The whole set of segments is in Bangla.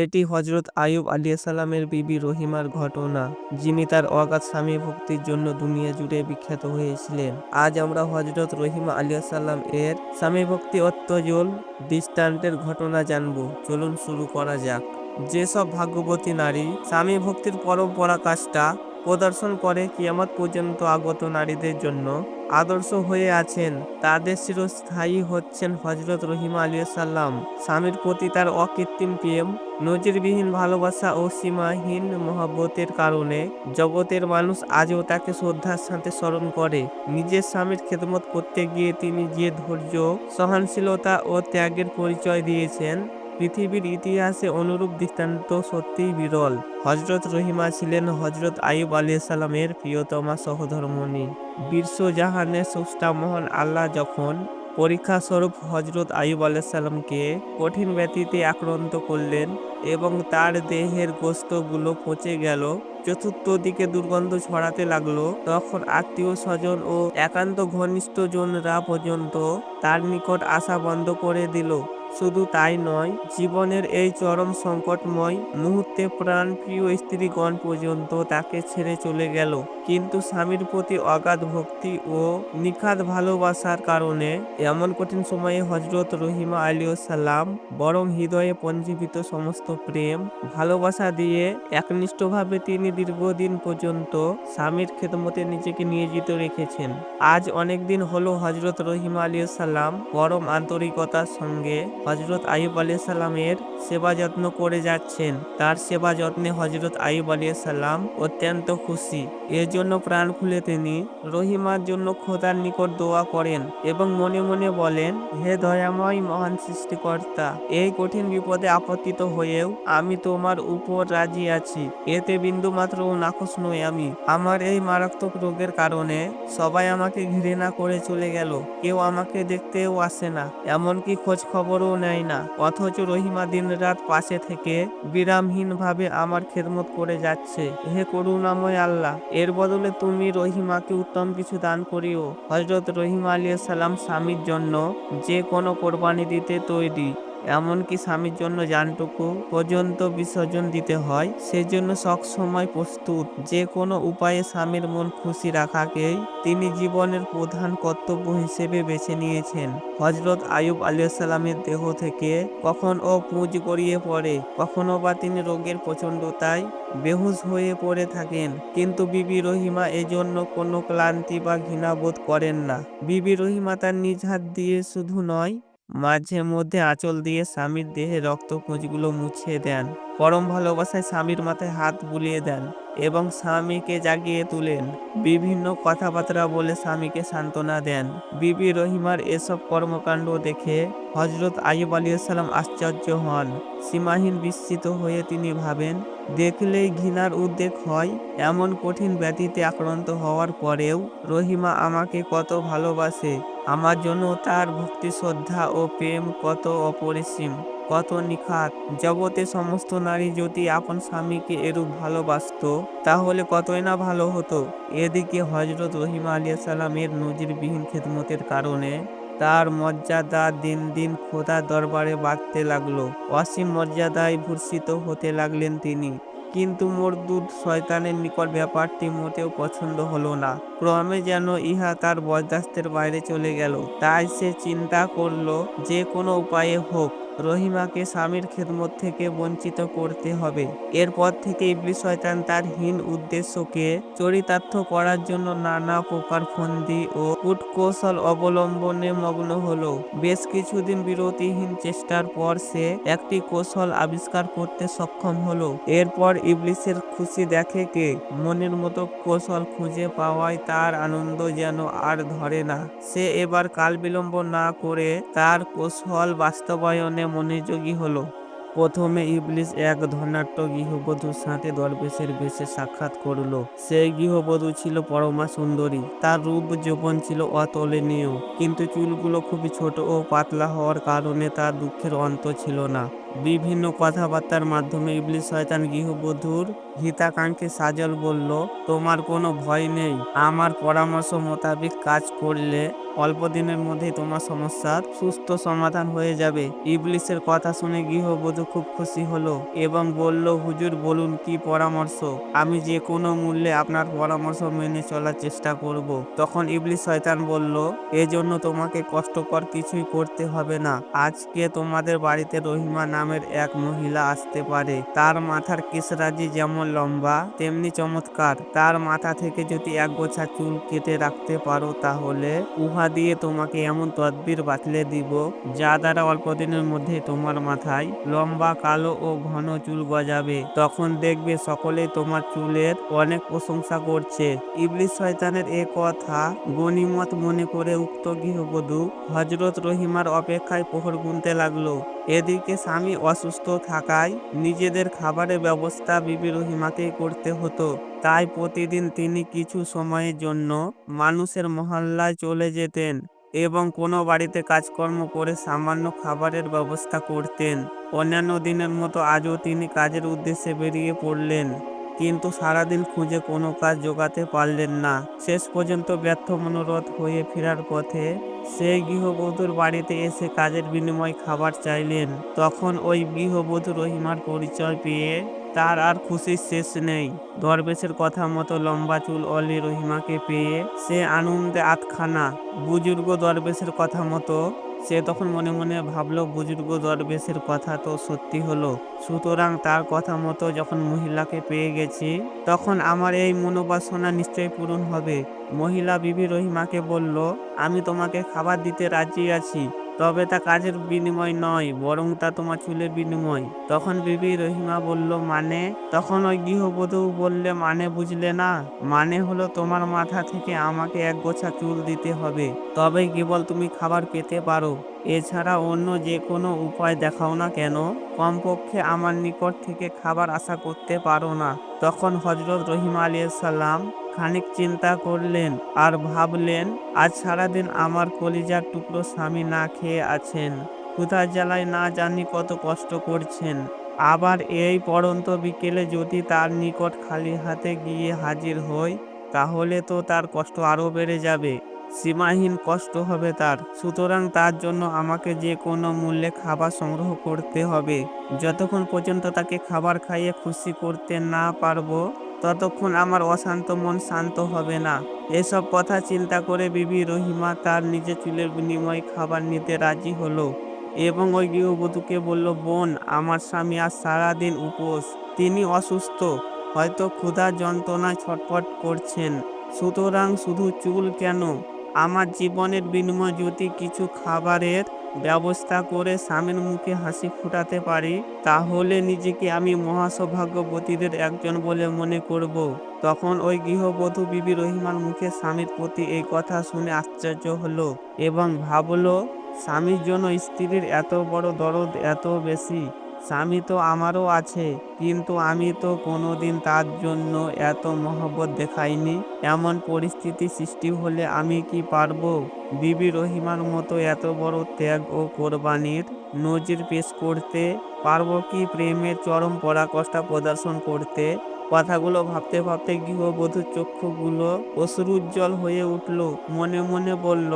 এটি হজরত আয়ুব আলাইহিসসালামের বিবি রহিমার ঘটনা, যিনি তার অগাধ স্বামী ভক্তির জন্য দুনিয়া জুড়ে বিখ্যাত হয়েছিলেন। আজ আমরা হজরত রহিমা আলিয়াসাল্লাম এর স্বামী ভক্তি অত্যজল দৃষ্টান্তের ঘটনা জানব। চলুন শুরু করা যাক। যেসব ভাগ্যবতী নারী স্বামী ভক্তির পরম্পরা কাজটা প্রদর্শন করে কিয়ামত পর্যন্ত আগত নারীদের জন্য। আদর্শ হয়ে আছেন, তাদের চিরস্থায়ী হচ্ছেন হজরত রহিমা আলিয়াল্লাম স্বামীর প্রতি তার অকৃত্রিম প্রেম, নজিরবিহীন ভালোবাসা ও সীমাহীন মহব্বতের কারণে জগতের মানুষ আজও তাকে শ্রদ্ধার সাথে স্মরণ করে। নিজের স্বামীর খেদমত করতে গিয়ে তিনি যে ধৈর্য, সহনশীলতা ও ত্যাগের পরিচয় দিয়েছেন পৃথিবীর ইতিহাসে অনুরূপ দৃষ্টান্ত সত্যিই বিরল। হজরত রহিমা ছিলেন হজরত আইব আলিয়াল্লামের প্রিয়তমা সহধর্মণী। বিশ্বজাহানের স্রষ্টা মোহন আল্লাহ যখন পরীক্ষা স্বরূপ হজরত আইব আলাইসাল্লামকে কঠিন ব্যতীতে আক্রান্ত করলেন এবং তার দেহের গোস্তগুলো পচে গেল, চতুর্থ দিকে দুর্গন্ধ ছড়াতে লাগল, তখন আত্মীয় স্বজন ও একান্ত ঘনিষ্ঠজনরা পর্যন্ত তার নিকট আসা বন্ধ করে দিল। শুধু তাই নয়, জীবনের এই চরম সংকটময় মুহূর্তে প্রাণ প্রিয় স্ত্রীগণ পর্যন্ত তাকে ছেড়ে চলে গেল। কিন্তু স্বামীর প্রতি অগাধ ভক্তি ও নিখাত ভালোবাসার কারণে এমন কঠিন সময়ে হজরত রহিমা আলিয়াল্লাম বরং হৃদয়ে পঞ্জীবিত সমস্ত প্রেম, ভালোবাসা দিয়ে একনিষ্ঠভাবে তিনি দীর্ঘদিন পর্যন্ত স্বামীর খেদমতে নিজেকে নিয়োজিত রেখেছেন। আজ অনেক দিন হলো হজরত রহিমা আলিয়াল্লাম পরম আন্তরিকতার সঙ্গে হজরত আইব আলিয়াল্লামের সেবা যত্ন করে যাচ্ছেন। তার সেবা যত্নে হজরত আইব আলিয়াল্লাম অত্যন্ত খুশি। এর জন্য প্রাণ খুলে তিনি রহিমার জন্য খোদার নিকট দোয়া করেন এবং মনে মনে বলেন, হে দয়াময় মহান সৃষ্টিকর্তা, এই কঠিন বিপদে আপত্তিত হয়েও আমি তোমার উপর রাজি আছি। এতে বিন্দু মাত্র নাখোশ নই আমি। আমার এই মারাত্মক রোগের কারণে সবাই আমাকে ঘৃণা করে চলে গেল। কেউ আমাকে দেখতেও আসে না। এমনকি খোঁজ খবরও নেয় না। অথচ রহিমা দিন রাত পাশে থেকে বিরামহীন ভাবে আমার খেদমত করে যাচ্ছে। হে করুণাময় আল্লাহ, এর বদলে তুমি রহিমাকে উত্তম কিছু দান করিও। হজরত রহিমা আলিয়া সালাম স্বামীর জন্য যে কোনো কোরবানি দিতে তৈরি। এমনকি স্বামীর জন্য জানটুকু পর্যন্ত বিসর্জন দিতে হয়, সেজন্য সবসময় প্রস্তুত। যে কোনো উপায়ে স্বামীর মন খুশি রাখাকেই তিনি জীবনের প্রধান কর্তব্য হিসেবে বেছে নিয়েছেন। হজরত আয়ুব আলিয়াল্লামের দেহ থেকে কখন পুঁজ গড়িয়ে পড়ে, কখনো বা তিনি রোগের প্রচণ্ডতায় বেহুশ হয়ে পড়ে থাকেন। কিন্তু বিবি রহিমা এজন্য কোনো ক্লান্তি বা ঘৃণাবোধ করেন না। বিবি রহিমা তার নিজ হাত দিয়ে শুধু নয় মাঝে মধ্যে আঁচল দিয়ে স্বামীর দেহে রক্তপুঁজগুলো মুছিয়ে দেন। পরম ভালোবাসায় স্বামীর মাথায় হাত বুলিয়ে দেন এবং স্বামীকে জাগিয়ে তুলেন। বিভিন্ন কথাবার্তা বলে স্বামীকে সান্ত্বনা দেন। বিবি রহিমার এসব কর্মকাণ্ড দেখে হজরত আইব আলিয়াল্লাম আশ্চর্য হন। সীমাহীন বিস্মিত হয়ে তিনি ভাবেন, দেখলেই ঘৃণার উদ্বেগ হয়, এমন কঠিন ব্যাধিতে আক্রান্ত হওয়ার পরেও রহিমা আমাকে কত ভালোবাসে। আমার জন্য তার ভক্তি, শ্রদ্ধা ও প্রেম কত অপরিসীম, কত নিখাত। জগতে সমস্ত নারী যদি আপন স্বামীকে এরূপ ভালোবাসত, তাহলে কতই না ভালো হতো। এদিকে হজরত রহিমা আলিয়া সালামের নজিরবিহীন খেদমতের কারণে তার মর্যাদা দিন দিন খোদা দরবারে বাড়তে লাগল। অসীম মর্যাদায় ভূষিত হতে লাগলেন তিনি। কিন্তু মোর মরদুদ শয়তানের নিকট ব্যাপারটি মোটেও পছন্দ হলো না। ক্রমে যেন ইহা তার বরদাস্তের বাইরে চলে গেল। তাই সে চিন্তা করল যে কোনো উপায়ে হোক। রহিমাকে স্বামীর খেদমত থেকে বঞ্চিত করতে হবে। এরপর থেকে ইবলিস শয়তান তার হীন উদ্দেশ্যকে চরিতার্থ করার জন্য নানা প্রকার ফন্দি ও কূটকৌশল অবলম্বনে মগ্ন হলো। বেশ কিছুদিন বিরতিহীন চেষ্টার পর সে একটি কৌশল আবিষ্কার করতে সক্ষম হলো। এরপর ইবলিসের খুশি দেখে কে মনের মতো কৌশল খুঁজে পাওয়ায় তার আনন্দ যেন আর ধরে না। সে এবার কাল বিলম্ব না করে তার কৌশল বাস্তবায়নে মনোযোগী হলো। প্রথমে ইবলিস এক ধনাট্য গৃহবধূর সাথে দরবেশের বেশে সাক্ষাৎ করল। সেই গৃহবধূ ছিল পরমা সুন্দরী। তার রূপ যৌবন ছিল অতুলনীয়। কিন্তু চুলগুলো খুবই ছোট ও পাতলা হওয়ার কারণে তার দুঃখের অন্ত ছিল না। বিভিন্ন কথাবার্তার মাধ্যমে ইবলিস শয়তান গৃহবধূর হিতাকাঙ্ক্ষী সাজল বলল, তোমার কোনো ভয় নেই। আমার পরামর্শ মোতাবেক কাজ করলে অল্প দিনের মধ্যেই তোমার সমস্যার সুস্থ সমাধান হয়ে যাবে। ইবলিসের কথা শুনে গৃহবধূ খুব খুশি হলো এবং বলল, হুজুর, বলুন কি পরামর্শ? আমি যে কোনো মূল্যে আপনার পরামর্শ মেনে চলার চেষ্টা করব। তখন ইবলিস শয়তান বলল, এজন্য তোমাকে কষ্টকর কিছুই করতে হবে না। আজকে তোমাদের বাড়িতে রহিমা নামের এক মহিলা আসতে পারে। তার মাথার কেশরাজি যেমন লম্বা, তেমনি চমৎকার। তার মাথা থেকে যদি এক গোছা চুল কেটে রাখতে পারো, তাহলে উহা দিয়ে তোমাকে এমন তদবির বাতলে দিব, যা দ্বারা অল্প দিনের মধ্যে তোমার মাথায় লম্বা, কালো ও ঘন চুল গজাবে। তখন দেখবে সকলেই তোমার চুলের অনেক প্রশংসা করছে। ইবলিস শয়তানের এ কথা গনিমত মনে করে উক্ত গৃহবধূ হজরত রহিমার অপেক্ষায় প্রহর গুনতে লাগল। এদিকে স্বামী অসুস্থ থাকায় নিজেদের খাবারের ব্যবস্থা বিবি রহিমাকেই করতে হতো। তাই প্রতিদিন তিনি কিছু সময়ের জন্য মানুষের মহল্লায় চলে যেতেন এবং কোনো বাড়িতে কাজকর্ম করে সামান্য খাবারের ব্যবস্থা করতেন। অন্যান্য দিনের মতো আজও তিনি কাজের উদ্দেশ্যে বেরিয়ে পড়লেন, কিন্তু সারাদিন খুঁজে কোনো কাজ জোগাতে পারলেন না। শেষ পর্যন্ত ব্যর্থ মনোরথ হয়ে ফেরার পথে সেই গৃহবধূর বাড়িতে এসে কাজের বিনিময় খাবার চাইলেন। তখন ওই গৃহবধূ রহিমার পরিচয় পেয়ে তার আর খুশির শেষ নেই। দরবেশের কথা মতো লম্বা চুল অলি রহিমাকে পেয়ে সে আনন্দে আতখানা বুজুর্গ দরবেশের কথা মতো সে তখন মনে মনে ভাবলো, বুজুর্গ দরবেশের কথা তো সত্যি হলো। সুতরাং তার কথা মতো যখন মহিলাকে পেয়ে গেছি, তখন আমার এই মনোবাসনা নিশ্চয়ই পূরণ হবে। মহিলা বিবি রহিমাকে বলল, আমি তোমাকে খাবার দিতে রাজি আছি। তবে তা কাজের বিনিময় নয়, বরং তা তোমার চুলের বিনিময়। তখন বিবি রহিমা বলল মানে? তখন ওই গৃহবধূ বললে মানে বুঝলে না? মানে হলো তোমার মাথা থেকে আমাকে এক গোছা চুল দিতে হবে। তবেই কেবল তুমি খাবার পেতে পারো। এছাড়া অন্য যে কোনো উপায় দেখাও না কেন? কমপক্ষে আমার নিকট থেকে খাবার আশা করতে পারো না। তখন হজরত রহিম আলিয়াল্লাম খানিক চিন্তা করলেন আর ভাবলেন, আজ সারাদিন আমার কলিজার টুকরো স্বামী না খেয়ে আছেন। কোথায় জ্বালায় না জানি কত কষ্ট করছেন। আবার এই পড়ন্ত বিকেলে যদি তার নিকট খালি হাতে গিয়ে হাজির হই, তাহলে তো তার কষ্ট আরও বেড়ে যাবে। সীমাহীন কষ্ট হবে তার। সুতরাং তার জন্য আমাকে যে কোনো মূল্যে খাবার সংগ্রহ করতে হবে। যতক্ষণ পর্যন্ত তাকে খাবার খাইয়ে খুশি করতে না পারব ততক্ষণ আমার অশান্ত মন শান্ত হবে না। এসব কথা চিন্তা করে বিবি রহিমা তার নিজের চুলের বিনিময়ে খাবার নিতে রাজি হলো এবং ওই গৃহবধূকে বলল, বোন, আমার স্বামী আজ সারাদিন উপোস। তিনি অসুস্থ। হয়তো ক্ষুধা যন্ত্রণায় ছটফট করছেন। সুতরাং শুধু চুল কেন? আমার জীবনের বিনিময় যদি কিছু খাবারের ব্যবস্থা করে স্বামীর মুখে হাসি ফুটাতে পারি, তাহলে নিজেকে আমি মহাসৌভাগ্যবতীদের একজন বলে মনে করব। তখন ওই গৃহবধূ বিবি রহিমার মুখে স্বামীর প্রতি এই কথা শুনে আশ্চর্য হলো এবং ভাবলো, স্বামীর জন্য স্ত্রীর এত বড় দরদ এত বেশি স্বামী তো আমারও আছে, কিন্তু আমি তো কোনোদিন তার জন্য এত মহব্বত দেখাইনি। এমন পরিস্থিতি সৃষ্টি হলে আমি কি পারব? বিবি রহিমার মতো এত বড় ত্যাগ ও কোরবানির নজির পেশ করতে পারব কি প্রেমের চরম পরাকষ্টা প্রদর্শন করতে? কথাগুলো ভাবতে ভাবতে গৃহবধূর চক্ষুগুলো অশ্রুজ্জ্বল হয়ে উঠল, মনে মনে বলল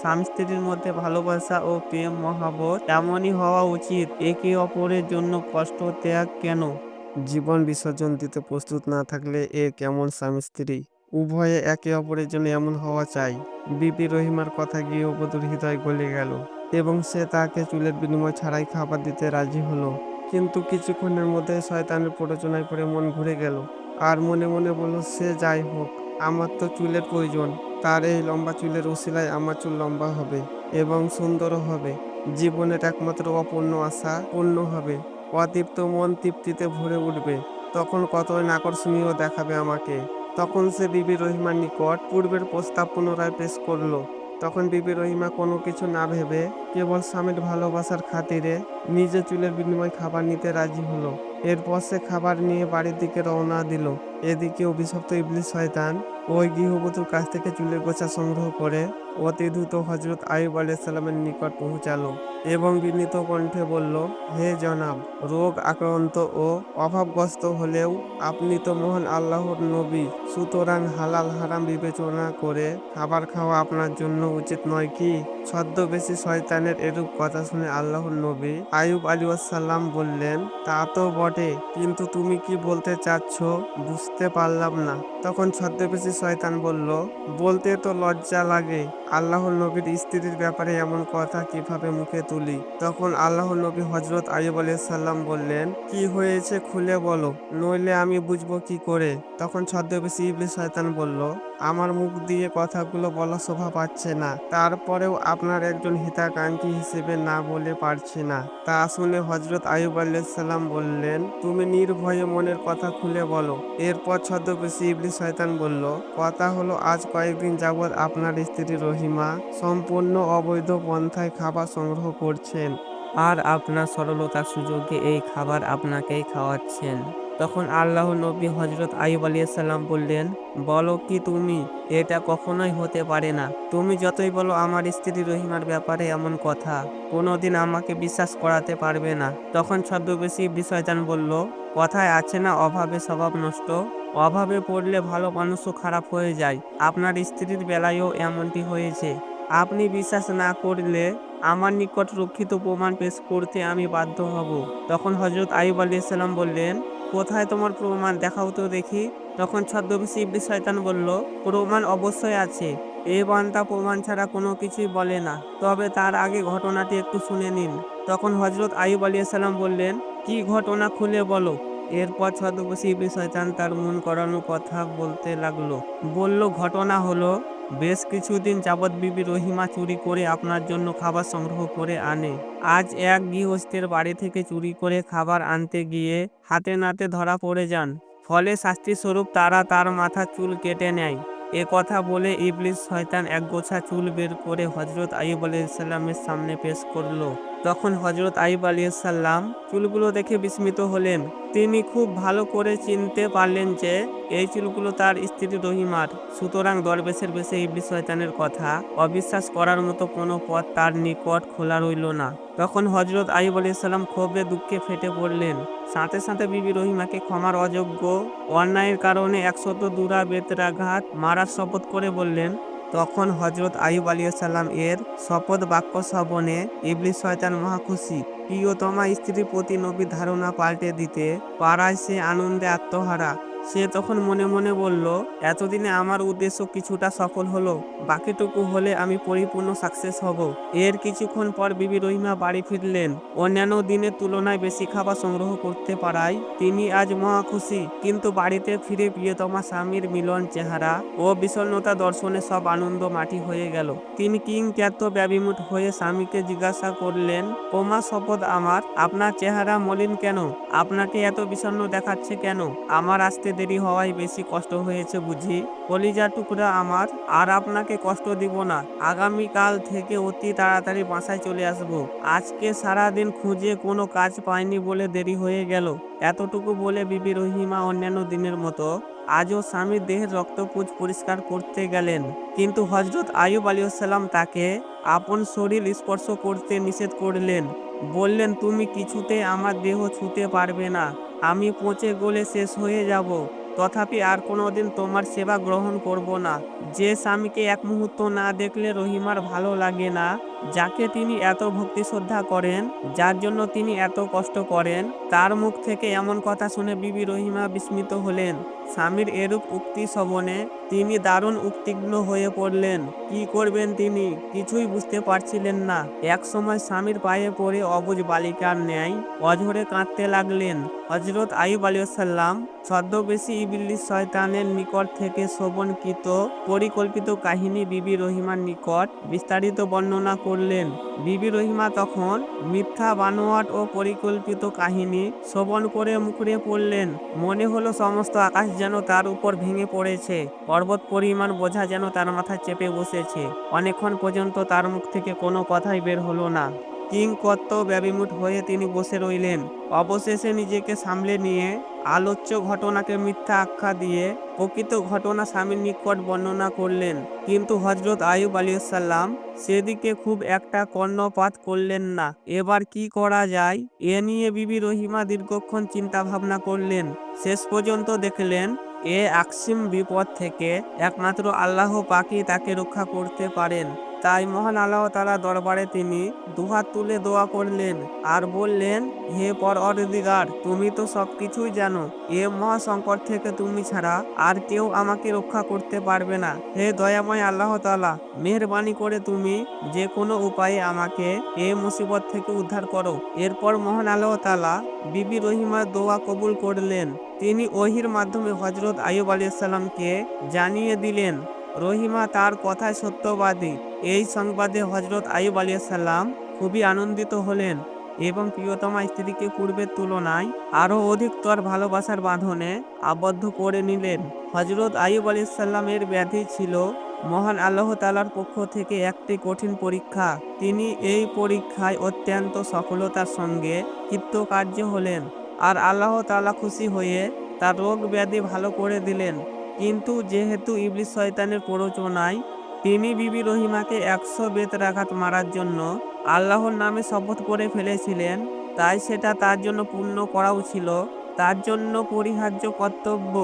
স্বামী স্ত্রীর মধ্যে ভালোবাসা ও প্রেম মহাবত তেমনই হওয়া উচিত। একে অপরের জন্য কষ্ট ত্যাগ কেন? জীবন বিসর্জন দিতে প্রস্তুত না থাকলে এ কেমন স্বামী স্ত্রী? উভয়ে একে অপরের জন্য এমন হওয়া চাই। বিপি রহিমার কথা গিয়ে গৃহবধূর হৃদয় গলে গেল এবং সে তাকে চুলের বিনিময় ছাড়াই খাবার দিতে রাজি হলো। কিন্তু কিছুক্ষণের মধ্যে শয়তানের প্ররোচনায় পড়ে মন ঘুরে গেল। আর মনে মনে বলল, সে যাই হোক, আমার তো চুলের প্রয়োজন। তার এই লম্বা চুলের উসিলায় আমার চুল লম্বা হবে এবং সুন্দরও হবে। জীবনের একমাত্র অপূর্ণ আশা পূর্ণ হবে। অতৃপ্ত মন তৃপ্তিতে ভরে উঠবে। তখন কতই আকর্ষণীয় দেখাবে আমাকে। তখন সে বিবি রহিমার নিকট পূর্বের প্রস্তাব পুনরায় পেশ করল। তখন বিবি রহিমা কোনো কিছু না ভেবে কেবল স্বামীর ভালোবাসার খাতিরে নিজে চুলের বিনিময় খাবার নিতে রাজি হলো। এরপর সে খাবার নিয়ে বাড়ির দিকে রওনা দিল। এদিকে অভিশপ্ত ইবলিস শয়তান ওই গৃহবধূর কাছ থেকে চুলের গোছা সংগ্রহ করে অতি দ্রুত হজরত আইব আলাইসাল্লামের নিকট পৌঁছালো এবং বিনীত কণ্ঠে বলল, হে জনাব, রোগ আক্রান্ত ও অভাবগ্রস্ত হলেও আপনি তো মহান আল্লাহর নবী, সুতরাং হালাল হারাম বিবেচনা করে খাবার খাওয়া আপনার জন্য উচিত নয় কি? ছদ্মবেশী শয়তানের এরূপ কথা শুনে আল্লাহর নবী আয়ুব আলী সাল্লাম বললেন, তা তো বটে, কিন্তু তুমি কি বলতে চাচ্ছ বুঝতে পারলাম না। তখন ছদ্মবেশী শয়তান বলল বলতে তো লজ্জা লাগে। আল্লাহর নবীর স্ত্রীর ব্যাপারে এমন কথা কীভাবে মুখে তুলি? তখন আল্লাহর নবী হজরত আইব সাল্লাম বললেন, কি হয়েছে খুলে বলো, নইলে আমি বুঝব কি করে? তখন ছদ্মবেশী ইবলিস শয়তান বলল, আমার মুখ দিয়ে কথাগুলো বলা শোভা পাচ্ছে না, তারপরেও আপনার একজন হিতাকাঙ্ক্ষী হিসেবে না বলে পারছি না। তা শুনে হজরত আইব সাল্লাম বললেন, তুমি নির্ভয়ে মনের কথা খুলে বলো। এরপর ছদ্মবেশী ইবলিস শয়তান বলল, কথা হলো আজ কয়েকদিন যাবৎ আপনার স্ত্রী রহিমা সম্পূর্ণ অবৈধ পন্থায় খাবার সংগ্রহ করছেন আর আপনার সরলতার সুযোগে এই খাবার আপনাকেই খাওয়াচ্ছেন। তখন আল্লাহ নবী হজরত আইব আলিয়াল্লাম বললেন, বলো কি তুমি? এটা কখনোই হতে পারে না। তুমি যতই বলো, আমার স্ত্রী রহিমার ব্যাপারে এমন কথা। কোনোদিন আমাকে বিশ্বাস করাতে পারবে না। তখন ছদ্মবেশী বিষয়দান বলল, কথায় আছে না, অভাবে স্বভাব নষ্ট? অভাবে পড়লে ভালো মানুষও খারাপ হয়ে যায়। আপনার স্ত্রীর বেলায়ও এমনটি হয়েছে। আপনি বিশ্বাস না করলে আমার নিকট রক্ষিত প্রমাণ পেশ করতে আমি বাধ্য হব। তখন হজরত আইব আলিয়াল্লাম বললেন, কোথায় তোমার প্রমাণ? দেখাও তো দেখি। তখন ছদ্মবেশী ইবলিস শয়তান বলল, প্রমাণ অবশ্যই আছে। এ বান্তা প্রমাণ ছাড়া কোনো কিছুই বলে না। তবে তার আগে ঘটনাটি একটু শুনে নিন। তখন হজরত আইব আলিয়াল্লাম বললেন, কি ঘটনা খুলে বলো। এরপর ছদ্মবেশী শয়তান তার মন করানো কথা বলতে লাগল। বলল, ঘটনা হলো, বেশ কিছুদিন যাবৎ বিবি রহিমা চুরি করে আপনার জন্য খাবার সংগ্রহ করে আনে। আজ এক গৃহস্থের বাড়ি থেকে চুরি করে খাবার আনতে গিয়ে হাতে নাতে ধরা পড়ে যান। ফলে শাস্তিস্বরূপ তারা তার মাথা চুল কেটে নেয়। এ কথা বলে ইবলিস শয়তান এক গোছা চুল বের করে হজরত আইব আলাইসাল্লামের সামনে পেশ করল। তখন হজরত আইব আলিয়াল্লাম চুলগুলো দেখে বিস্মিত হলেন। তিনি খুব ভালো করে চিনতে পারলেন যে, এই চুলগুলো তার স্ত্রী রহিমার। সুতরাং দরবেশের বেশে ইবলিস শয়তানের কথা অবিশ্বাস করার মতো কোনো পথ তার নিকট খোলা রইল না। তখন হজরত আইব আলাইসাল্লাম ক্ষোভে দুঃখে ফেটে পড়লেন। সাথে সাথে বিবি রহিমাকে ক্ষমার অযোগ্য অন্যায়ের কারণে একশত দুরা বেতরাঘাত মারার শপথ করে বললেন তখন হজরত আইব আলিয়াল্লাম এর শপথ বাক্য শ্রবণে ইবলিস শয়তান মহাখুশি প্রিয়তমা স্ত্রীর প্রতি নবী ধারণা পাল্টে দিতে পাড়ায় সে আনন্দে আত্মহারা। সে তখন মনে মনে বলল, এতদিনে আমার উদ্দেশ্য কিছুটা সফল হলো, বাকিটুকু হলে আমি পরিপূর্ণ সাকসেস হব। এর কিছুক্ষণ পর বিবি রহিমা বাড়ি ফিরলেন। অন্যান্য দিনের তুলনায় বেশি খাবার সংগ্রহ করতে পারায় তিনি আজ মহা খুশি, কিন্তু বাড়িতে ফিরে প্রিয়তমা স্বামীর মিলন চেহারা ও বিষণ্ণতা দর্শনে সব আনন্দ মাটি হয়ে গেল। তিনি কিং ত্যাত ব্যাবিমুট হয়ে স্বামীকে জিজ্ঞাসা করলেন, ওমা শপথ আমার? আপনার চেহারা মলিন কেন? আপনাকে এত বিষণ্ণ দেখাচ্ছে কেন? আমার আসতে দেরি হওয়ায় বেশি কষ্ট হয়েছে বুঝি। কলিজা টুকরা আমার, আর আপনাকে কষ্ট দিব না। আগামীকাল থেকে অতি তাড়াতাড়ি বাসায় চলে আসব। আজকে সারা দিন খুঁজে কোনো কাজ পাইনি বলে দেরি হয়ে গেল। এতটুকু বলে বিবি রহিমা অন্যান্য দিনের মতো আজও স্বামীর দেহের রক্তপুজ পরিষ্কার করতে গেলেন। কিন্তু হজরত আয়ুব আলিয়াল্লাম তাকে আপন শরীর স্পর্শ করতে নিষেধ করলেন। বললেন, তুমি কিছুতে আমার দেহ ছুতে পারবে না। আমি পচে গলে শেষ হয়ে যাব। তথাপি আর কোনোদিন তোমার সেবা গ্রহণ করব না। যে স্বামীকে এক মুহূর্ত না দেখলে রহিমার ভালো লাগে না। যাকে তিনি এত ভক্তি শ্রদ্ধা করেন, যার জন্য তিনি এত কষ্ট করেন, তার মুখ থেকে এমন কথা শুনে বিবি রহিমা বিস্মিত হলেন। স্বামীর এরূপ উক্তি শ্রবণে তিনি দারুণ উত্তীর্ণ হয়ে পড়লেন। কি করবেন তিনি? কিছুই বুঝতে পারছিলেন না। এক সময় স্বামীর পায়ে পড়ে অবুজ বালিকার ন্যায় অঝরে কাঁদতে লাগলেন। হজরত আইব আলিয়াল্লাম ছদ্মবেশী ইবিল্লিস শয়তানের নিকট থেকে শ্রবণকৃত পরিকল্পিত কাহিনী বিবি রহিমার নিকট বিস্তারিত বর্ণনা করলেন বিবি রহিমা তখন মিথ্যা বানোয়াট ও পরিকল্পিত কাহিনী শ্রবণ করে মুখড়ে পড়লেন। মনে হলো সমস্ত আকাশ যেন তার উপর ভেঙে পড়েছে। পর্বত পরিমাণ বোঝা যেন তার মাথায় চেপে বসেছে। অনেকক্ষণ পর্যন্ত তার মুখ থেকে কোনো কথাই বের হলো না। কিং কর্তব্য ব্যবিমুট হয়ে তিনি বসে রইলেন। অবশেষে নিজেকে সামলে নিয়ে আলোচ্য ঘটনাকে মিথ্যা আখ্যা দিয়ে প্রকৃত ঘটনা স্বামীর নিকট বর্ণনা করলেন। কিন্তু হজরত আয়ুব আলিয়াল্লাম সেদিকে খুব একটা কর্ণপাত করলেন না। এবার কি করা যায়? এ নিয়ে বিবি রহিমা দীর্ঘক্ষণ চিন্তা ভাবনা করলেন। শেষ পর্যন্ত দেখলেন, এ আকসিম বিপদ থেকে একমাত্র আল্লাহ পাকি তাকে রক্ষা করতে পারেন। তাই মহান আল্লাহ তালা দরবারে তিনি দুহাত তুলে দোয়া করলেন আর বললেন, হে পর অধিকার তুমি তো সবকিছুই জানো। এ মহা সংকট থেকে তুমি ছাড়া আর কেউ আমাকে রক্ষা করতে পারবে না। হে দয়াময় আল্লাহ তালা মেহরবানি করে তুমি যে কোনো উপায়ে আমাকে এ মুসিবত থেকে উদ্ধার করো। এরপর মহান আল্লাহ তালা বিবি রহিমার দোয়া কবুল করলেন। তিনি ওহির মাধ্যমে হজরত আয়ুব আলিয়াল্লামকে জানিয়ে দিলেন রহিমা তার কথায় সত্যবাদী। এই সংবাদে হজরত আয়ুব আলিয়াল্লাম খুবই আনন্দিত হলেন এবং প্রিয়তমা স্ত্রীকে পূর্বের তুলনায় আরও অধিকতর ভালোবাসার বাঁধনে আবদ্ধ করে নিলেন। হজরত আয়ুব আলিয়াল্লামের ব্যাধি ছিল মহান আল্লাহ তালার পক্ষ থেকে একটি কঠিন পরীক্ষা। তিনি এই পরীক্ষায় অত্যন্ত সফলতার সঙ্গে কৃতকার্য হলেন আর আল্লাহ তালা খুশি হয়ে তার রোগ ব্যাধি ভালো করে দিলেন। কিন্তু যেহেতু ইবলিস শয়তানের প্ররোচনায়, তিনি বিবি রহিমাকে একশো বেতরাঘাত মারার জন্য আল্লাহর নামে শপথ করে ফেলেছিলেন, তাই সেটা তার জন্য পূর্ণ করাও ছিল। তার জন্য পরিহার্য কর্তব্য।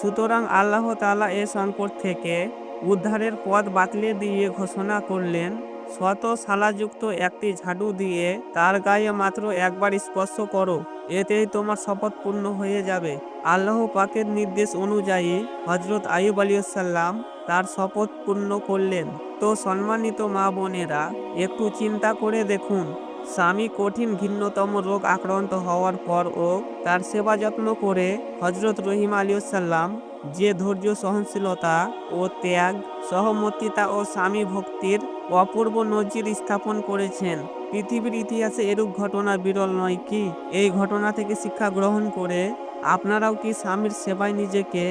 সুতরাং আল্লাহ তালা এ সংকট থেকে উদ্ধারের পথ বাতলে দিয়ে ঘোষণা করলেন শত শালাযুক্ত একটি ঝাড়ু দিয়ে তার গায়ে মাত্র একবার স্পর্শ করো, এতেই তোমার শপথ পূর্ণ হয়ে যাবে। আল্লাহ পাকের নির্দেশ অনুযায়ী হজরত আইব আলিয়াল্লাম তার শপথ পূর্ণ করলেন। তো সম্মানিত মা বোনেরা, একটু চিন্তা করে দেখুন, স্বামী কঠিন ঘিন্নতম রোগ আক্রান্ত হওয়ার পরও তার সেবা যত্ন করে হজরত রহিম আলিয়াল্লাম যে ধৈর্য, সহনশীলতা ও ত্যাগ, সহমতিতা ও স্বামী ভক্তির অপূর্ব নজির স্থাপন করেছেন। পৃথিবীর ইতিহাসে এরূপ ঘটনা বিরল নয় কি? এই ঘটনা থেকে শিক্ষা গ্রহণ করে আপনারাও কি স্বামীর সেবায় নিজেকে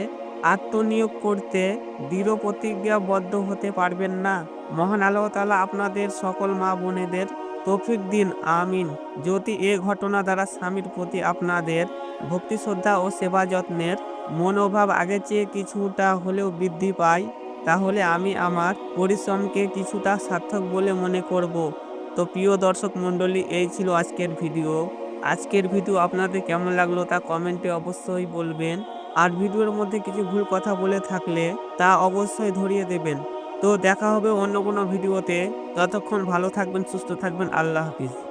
আত্মনিয়োগ করতে দৃঢ় প্রতিজ্ঞাবদ্ধ হতে পারবেন না? মহান আল্লাহ তালা আপনাদের সকল মা বোনেদের তৌফিক দিন, আমিন। যদি এ ঘটনা দ্বারা স্বামীর প্রতি আপনাদের ভক্তি শ্রদ্ধা ও সেবা যত্নের মনোভাব আগের চেয়ে কিছুটা হলেও বৃদ্ধি পায়, তাহলে আমি আমার পরিশ্রমকে কিছুটা সার্থক বলে মনে করব। তো প্রিয় দর্শক মণ্ডলী, এই ছিল আজকের ভিডিও। আজকের ভিডিও আপনাদের কেমন লাগল তা কমেন্টে অবশ্যই বলবেন। আর ভিডিওর মধ্যে কিছু ভুল কথা বলে থাকলে তা অবশ্যই ধরিয়ে দেবেন। তো দেখা হবে অন্য কোনো ভিডিওতে। ততক্ষণ ভালো থাকবেন, সুস্থ থাকবেন। আল্লাহ হাফিজ।